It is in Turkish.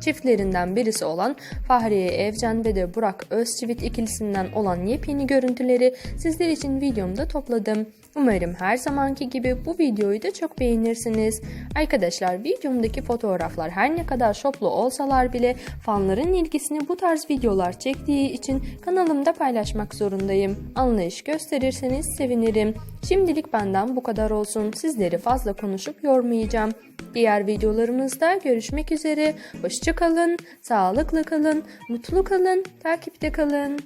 Çiftlerinden birisi olan Fahriye Evcen ve de Burak Özçivit ikilisinden olan yepyeni görüntüleri sizler için videomda topladım. Umarım her zamanki gibi bu videoyu da çok beğenirsiniz. Arkadaşlar videomdaki fotoğraflar her ne kadar şoplu olsalar bile fanların ilgisini bu tarz videolar çektiği için kanalımda paylaşmak zorundayım. Anlayış gösterirseniz sevinirim. Şimdilik benden bu kadar olsun. Sizleri fazla konuşup yormayacağım. Diğer videolarımızda görüşmek üzere. Hoşçakalın, sağlıklı kalın, mutlu kalın, takipte kalın.